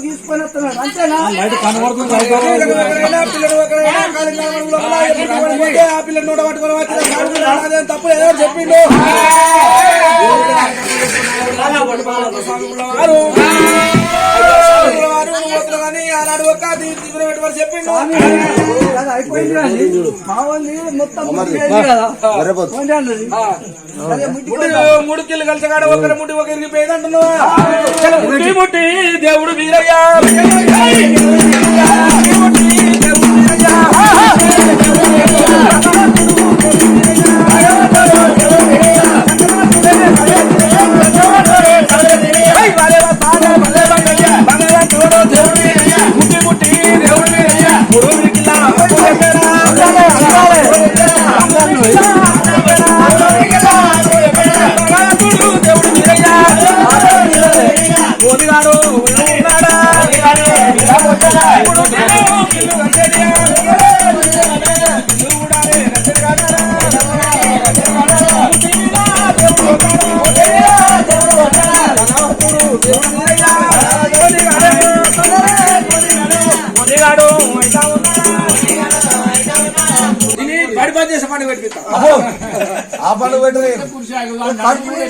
తీసుకొని వస్తున్నాడు అంతేనా? బయట కనబడుతుంది బయట ఒకరైనా పిల్లడు ఒకరైనా చెప్పిండు. అది అయిపోయింది మా వాళ్ళు మొత్తం ముడి ఒకరి ముడి అంటున్నావు? ముట్టి దేవుడు వీరయ్య. ఆ పనులు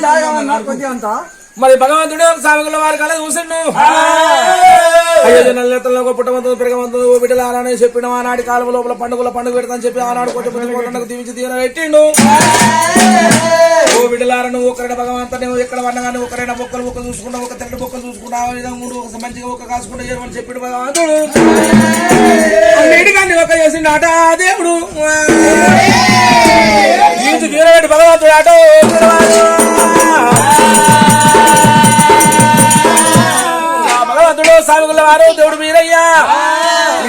లాగమన్నారు కొద్దిగా అంతా. మరి భగవంతుడు సాగుల వారి కళ చూసిండు. అయ్యో నల్లెత్తలో పుట్టమంతో పెరగమంతో ఓ బిడ్డలు అలానే చెప్పిన ఆనాటి కాలం లోపల పండుగల పండుగ పెడతాని చెప్పి ఆనాడు కొట్టి కొట్టకు దీవించి దీవెన పెట్టిండు. ఓ బిడ్డలారా నువ్వు ఒకరైన భగవంత నువ్వు ఎక్కడ వన్నగానే ఒకరైనా బొక్కలు బొక్కలు చూసుకుంటా ఒక తెల్ల బొక్కలు చూసుకుంటా ఆ విధంగా మూడు ఒక మంచిగా ఒక కాసుకుంటా చేయమని చెప్పిండు భగవంతుడు. అన్నిటికన్నీ ఒక చేసిండు ఆట దేవుడు. భగవంతుడు ఆట వారు దేవుడు మీరయ్యా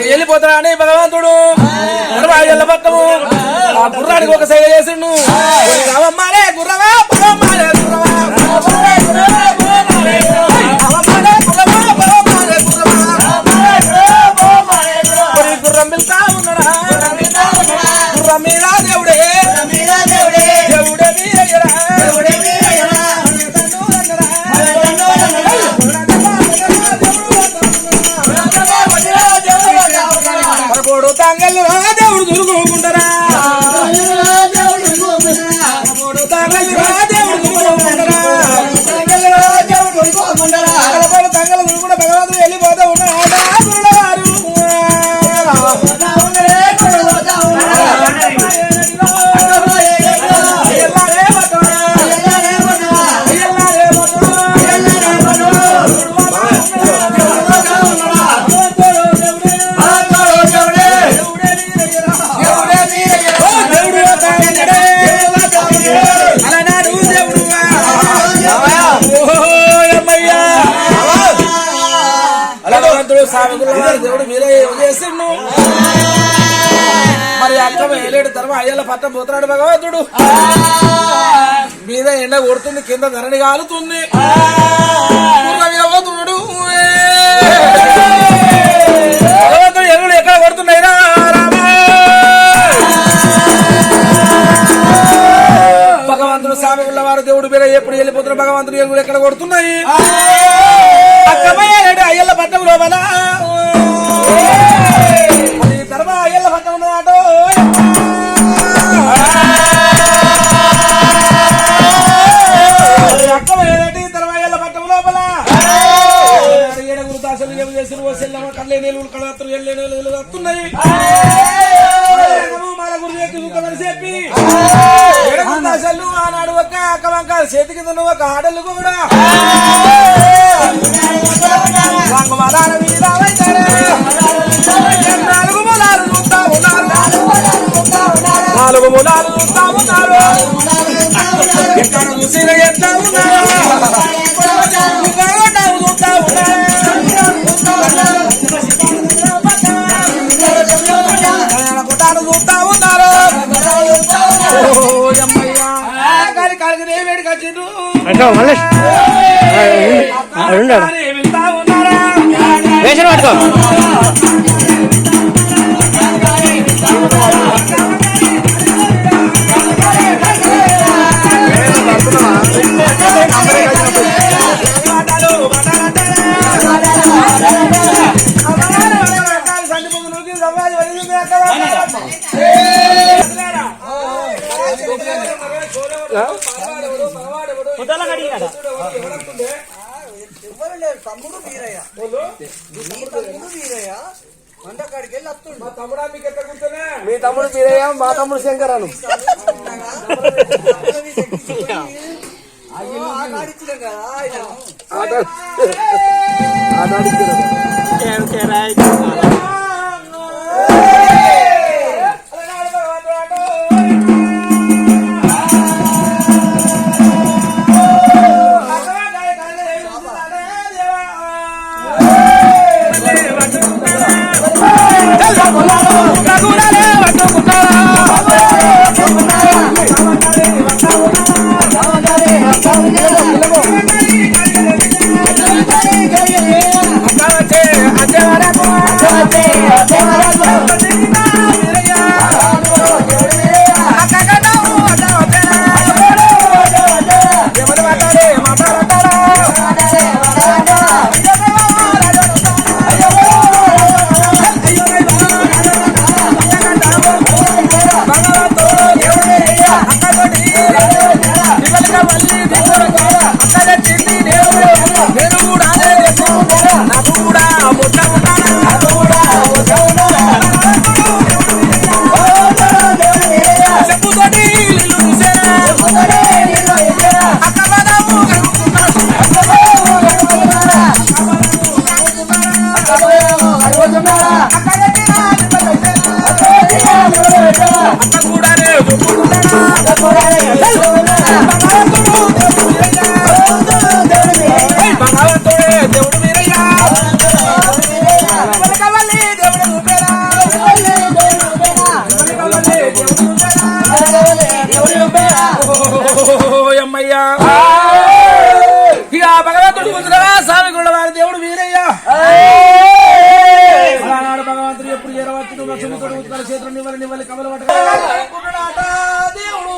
వెళ్ళిపోతాడా అని భగవంతుడు. ఆ గుర్రానికి ఒక సైగ చేసిండు. రావమ్మారే tanggal భగవంతుడు దేవుడు మీరే ఏం చేసిండు? మరి అక్క వేలేడు ధర్మ అయ్యల పట్టం పోతున్నాడు భగవంతుడు. మీద ఎండ కొడుతుంది కింద ధరణి కాలుతుంది. భగవంతుడు ఎరువులు ఎక్కడ కొడుతున్నాయిరా భగవంతుడు స్వామి ఉన్నవారు దేవుడు మీద ఎప్పుడు వెళ్ళిపోతున్నారు? భగవంతుడు ఎరువులు ఎక్కడ కొడుతున్నాయి? అక్కమయ్య లోపల ఈ తర్వాత అయ్యల పట్టం పట్టం లోపల. ఏడుగురు దాసలు ఏమి చేసిన ఓ సెల్లమ్మ కళ్ళే నీళ్ళు ఎల్లే నీళ్ళు వస్తున్నాయి మాల గురి చెప్పి. ఏడుగురు దాసలు ఆనాడు ఒక అక్క చేతి కింద ఒక ఆడలు కూడా. మీద. నాలుగు మూలాలు చూస్తా ఉన్నారు. నాలుగు మూలాలు చూస్తా ఉన్నారు. ఎక్కడ చూసిన ఎట్లా ఉన్నారు. ఇంకొకటి చూస్తా ఉన్నారు. పుట్టాలు చూస్తా ఉన్నారు. ఓ యమ్మయ్య. కాలి వేసిన పట్టుకో. నీ తమ్ముడు వీరయ్య మా తమ్ముడా మీకు ఎక్కడ అమ్మయ్యా ఇక భగవంతుడు ముద్రగా స్వామి గుళ్ళ వారి దేవుడు వీరయ్యా. ఆనాడు భగవంతుడు ఎప్పుడు చేరవచ్చు లక్ష్మితోడు ఉత్కల చేతులు నివ్వలి నివ్వలి కమల పట్టుకున్నాడట దేవుడు